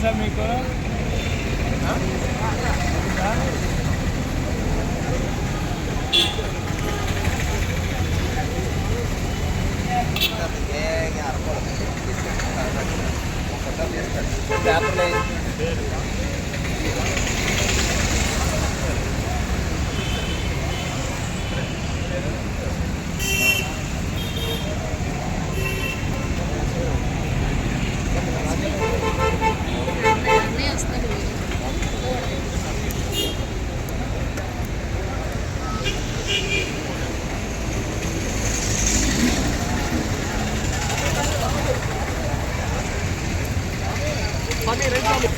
Number తెలుసా మీకు? Right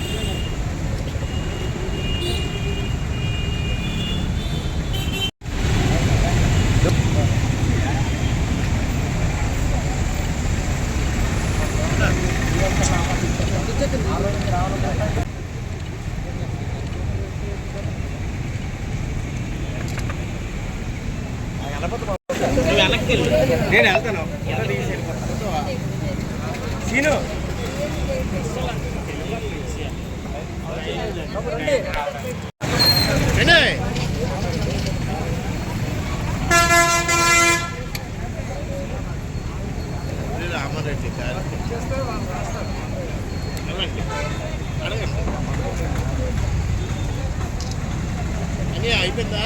వెనక్కి నేను వెళ్తాను. సీను. రామారెడ్డి గారు. అడగండి. అయిపోయిందా?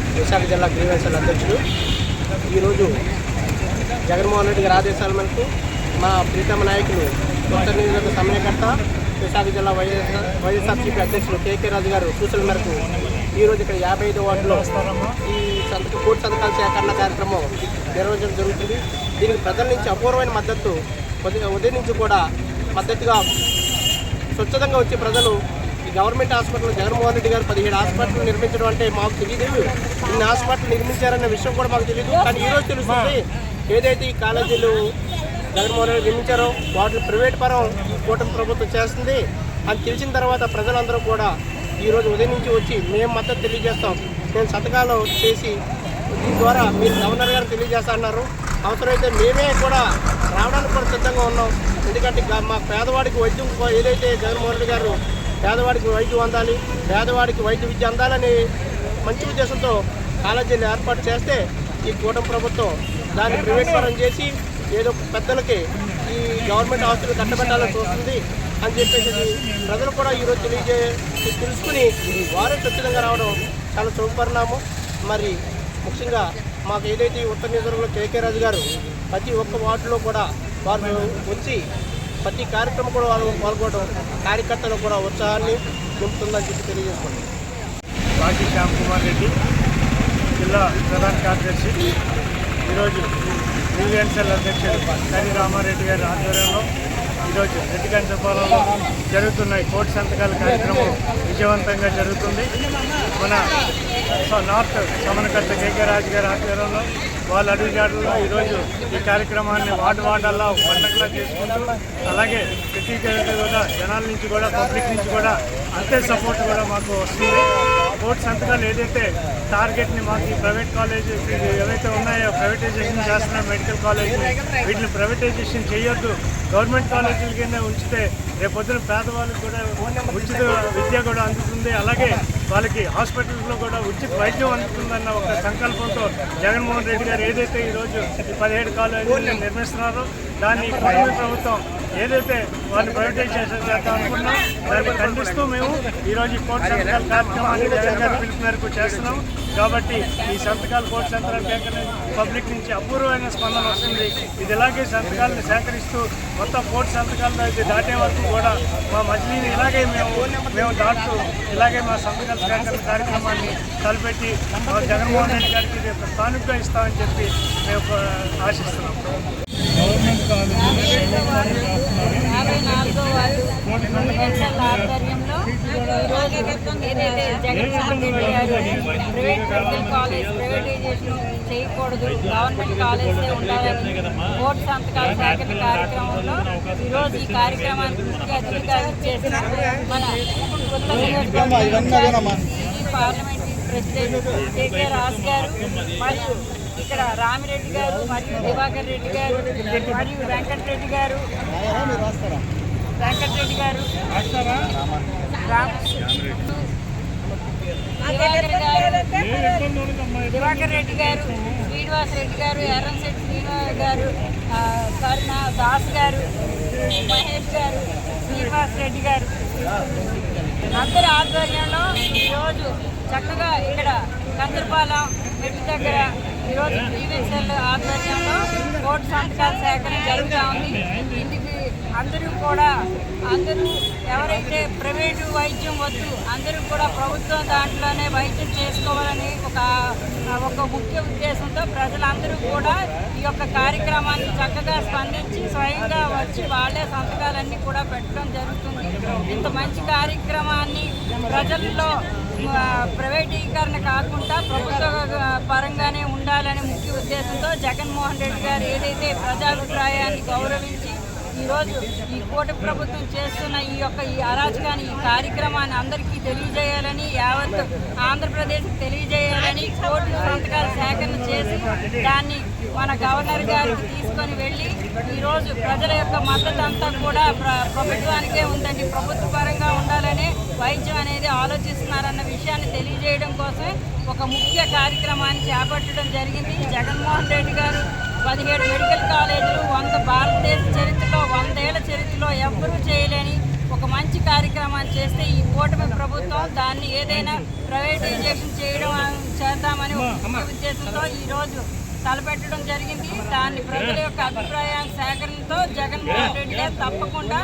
విశాఖ జిల్లా గ్రీవెన్సల్ అధ్యక్షుడు. ఈరోజు జగన్మోహన్ రెడ్డి గారి ఆదేశాల మేరకు మా ప్రీతమ నాయకులు ఉత్తర నియోజకవర్గ సమయకర్త విశాఖ జిల్లా వైఎస్ఆర్ వైఎస్ఆర్సీపీ అధ్యక్షులు కేకే రాజు గారు సూచనల మేరకు ఈరోజు ఇక్కడ యాభై ఐదు వార్డులో ఈ సంతక కోటి సంతకాల సేకరణ కార్యక్రమం నిర్వహించడం జరుగుతుంది. దీనికి ప్రజల నుంచి అపూర్వమైన మద్దతు ఉదయం ఉదయం నుంచి కూడా మద్దతుగా స్వచ్ఛందంగా వచ్చే ప్రజలు గవర్నమెంట్ హాస్పిటల్ జగన్మోహన్ రెడ్డి గారు పదిహేడు హాస్పిటల్ నిర్మించడం అంటే మాకు తెలియదు ఇన్ని హాస్పిటల్ నిర్మించారన్న విషయం కూడా మాకు తెలియదు కానీ ఈరోజు తెలుస్తుంది ఏదైతే ఈ కాలేజీలు జగన్మోహన్ రెడ్డి నిర్మించారో వాటిని ప్రైవేట్ పరం కూటమి ప్రభుత్వం చేస్తుంది. అని తెలిసిన తర్వాత ప్రజలందరూ కూడా ఈరోజు ఉదయం నుంచి వచ్చి మేము మద్దతు తెలియజేస్తాం. మేము సంతకాలు చేసి దీని ద్వారా మీరు గవర్నర్ గారు తెలియజేస్తా అన్నారు. అవసరమైతే మేమే కూడా రావడానికి కూడా సిద్ధంగా ఉన్నాం. ఎందుకంటే మా పేదవాడికి వైద్యం ఏదైతే జగన్మోహన్ రెడ్డి గారు పేదవాడికి వైద్యం అందాలి పేదవాడికి వైద్య విద్య అందాలని మంచి ఉద్దేశంతో కాలేజీని ఏర్పాటు చేస్తే ఈ కూటమి ప్రభుత్వం దాన్ని ప్రైవేట్ పరం చేసి ఏదో పెద్దలకి ఈ గవర్నమెంట్ ఆస్తులు కట్టబెట్టాలని చూస్తుంది అని చెప్పేసి ప్రజలు కూడా ఈరోజు తెలియజే తెలుసుకుని వారే ఖచ్చితంగా రావడం చాలా శుభపరిణామం. మరి ముఖ్యంగా మాకు ఏదైతే ఉత్తర నియోజకవర్గంలో కేకే రాజు గారు ప్రతి ఒక్క వార్డులో కూడా వారు వచ్చి ప్రతి కార్యక్రమం కూడా వాళ్ళు పాల్గొనడం కార్యకర్తలు కూడా ఉత్సాహాన్ని నింపుతుందని చెప్పి తెలియజేసుకోండి. బాకీ శ్యామ్ కుమార్ రెడ్డి జిల్లా ప్రధాన కార్యదర్శి. ఈరోజు యూఎన్సెల్ అధ్యక్షుడు కరి రామారెడ్డి గారి ఆధ్వర్యంలో ఈరోజు రెడ్డికంచపాలలో జరుగుతున్న ఈ కోటి సంతకాల కార్యక్రమం విజయవంతంగా జరుగుతుంది. మన నార్త్ సమన్కర్త కేకే రాజు గారి ఆధ్వర్యంలో వాళ్ళ అడుగుజాడల్లో ఈరోజు ఈ కార్యక్రమాన్ని వార్డు వార్డల్లా ఒక పండగలా చేసుకుంటూ అలాగే ప్రతి కూడా జనాల నుంచి కూడా పబ్లిక్ నుంచి కూడా అంతే సపోర్ట్ కూడా మాకు వస్తుంది. కోర్టు సంతకాలు ఏదైతే టార్గెట్ని మాకు ఈ ప్రైవేట్ కాలేజ్ ఏవైతే ఉన్నాయో ప్రైవేటైజేషన్ చేస్తున్న మెడికల్ కాలేజ్ వీటిని ప్రైవేటైజేషన్ చేయొద్దు. గవర్నమెంట్ కాలేజీల కింద ఉంచితే రేపొద్దున పేదవాళ్ళకి కూడా ఉచిత విద్య కూడా అందుతుంది. అలాగే వాళ్ళకి హాస్పిటల్స్లో కూడా ఉచిత వైద్యం అందుతుందన్న ఒక సంకల్పంతో జగన్మోహన్ రెడ్డి గారు ఏదైతే ఈరోజు పదిహేడు కాలేజీలు నిర్మిస్తున్నారో దాన్ని కూటమి ప్రభుత్వం ఏదైతే వాళ్ళు ప్రైవేటైజేషన్ చేద్దాం అనుకున్నాం. దాన్ని ఖండిస్తూ మేము ఈరోజు ఈ కోర్టు సంతకాల కార్యక్రమాన్ని జగన్ గారి పిలుపు మేరకు చేస్తున్నాం. కాబట్టి ఈ సంతకాల కోర్టు సంతకాల పబ్లిక్ నుంచి అపూర్వమైన స్పందన వస్తుంది. ఇది ఇలాగే సంతకాలను సేకరిస్తూ మొత్తం కోర్టు సంతకాలను అయితే దాటే వరకు కూడా మా మజిలీని ఇలాగే మేము మేము దాటుతూ ఇలాగే మా సంతకాల సేకరణ కార్యక్రమాన్ని తలపెట్టి మా జగన్మోహన్ రెడ్డి గారికి ఇది ఒక కానుక ఇస్తామని చెప్పి మేము ఆశిస్తున్నాం. నాలుగో వార్డు యూనివర్సల్ ఆధ్వర్యంలో ఈరోజు ఏదైతే Jaganmohan Reddy garu private medical college privatisation చేయకూడదు. గవర్నమెంట్ కాలేజే ఉండాలని కోర్టు సంతకాల సేకరణ కార్యక్రమంలో ఈరోజు ఈ కార్యక్రమానికి ముఖ్య అతిథిగా చేసిన మన పార్లమెంట్ ప్రెసిడెంట్ కేకే రాజు గారు మరియు ఇక్కడ రామిరెడ్డి గారు మరియు దివాకర్ రెడ్డి గారు మరియు వెంకటరెడ్డి గారు వెంకటరెడ్డి గారు దివాకర్ రెడ్డి గారు శ్రీనివాస్ రెడ్డి గారు ఎర్రంశెట్టి శ్రీనివాస్ గారు కరుణ దాస్ గారు మహేష్ గారు శ్రీనివాస్ రెడ్డి గారు అందరి ఆధ్వర్యంలో ఈరోజు చక్కగా ఇక్కడ కందరపాలెం మెట్టు దగ్గర ఈరోజు ప్రీవియస్ఎల్ ఆధ్వర్యంలో కోర్టు సంతకాల సేకరణ జరుగుతూ ఉంది ఇందుకు అందరూ కూడా అందరూ ఎవరైతే ప్రైవేటు వైద్యం వద్దు అందరూ కూడా ప్రభుత్వం దాంట్లోనే వైద్యం చేసుకోవాలని ఒక ఒక ముఖ్య ఉద్దేశంతో ప్రజలందరూ కూడా ఈ యొక్క కార్యక్రమాన్ని చక్కగా స్పందించి స్వయంగా వచ్చి వాళ్ళే సంతకాలన్నీ కూడా పెట్టడం జరుగుతుంది. ఇంత మంచి కార్యక్రమాన్ని ప్రజల్లో ప్రైవేటీకరణ కాకుండా ప్రభుత్వ పరంగానే ఉండాలనే ముఖ్య ఉద్దేశంతో జగన్మోహన్ రెడ్డి గారు ఏదైతే ప్రజాభిప్రాయాన్ని గౌరవించి ఈరోజు ఈ కూటమి ప్రభుత్వం చేస్తున్న ఈ యొక్క ఈ అరాచకాన్ని ఈ కార్యక్రమాన్ని అందరికీ తెలియజేయాలని యావత్ ఆంధ్రప్రదేశ్కి తెలియజేయాలని కోర్టు సంతకాల సేకరణ చేసి దాన్ని మన గవర్నర్ గారికి తీసుకొని వెళ్ళి ఈరోజు ప్రజల యొక్క మద్దతు అంతా కూడా ప్రభుత్వానికే ఉందండి. ప్రభుత్వ పరంగా ఉండాలనే వైద్యం అనేది ఆలోచిస్తున్నారన్న విషయాన్ని తెలియజేయడం కోసమే ఒక ముఖ్య కార్యక్రమాన్ని చేపట్టడం జరిగింది. జగన్మోహన్ రెడ్డి గారు పదిహేడు మెడికల్ కాలేజీలు ఎవ్వరూ చేయలేని ఒక మంచి కార్యక్రమాన్ని చేస్తే ఈ కూటమి ప్రభుత్వం దాన్ని ఏదైనా ప్రైవేటైజేషన్ చేయడం చేద్దామని ఉద్దేశంతో ఈరోజు తలపెట్టడం జరిగింది. దాన్ని ప్రజల యొక్క అభిప్రాయాల సేకరణతో జగన్మోహన్ రెడ్డి గారు తప్పకుండా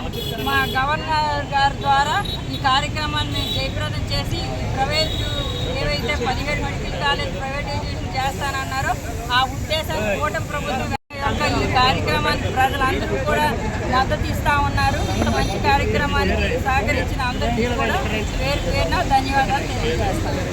మా గవర్నర్ గారి ద్వారా ఈ కార్యక్రమాన్ని మేము జయప్రదం చేసి ప్రైవేటు ఏవైతే పదిహేడు మెడికల్ కాలేజ్ ప్రైవేటైజేషన్ చేస్తానన్నారో ఆ ఉద్దేశాన్ని కూటమి ప్రభుత్వం యొక్క ఈ కార్యక్రమానికి ప్రజలందరూ కూడా మద్దతు ఇస్తా ఉన్నారు. ఇంత మంచి కార్యక్రమానికి సహకరించిన అందరికీ కూడా పేరు పేరున ధన్యవాదాలు తెలియజేస్తాను.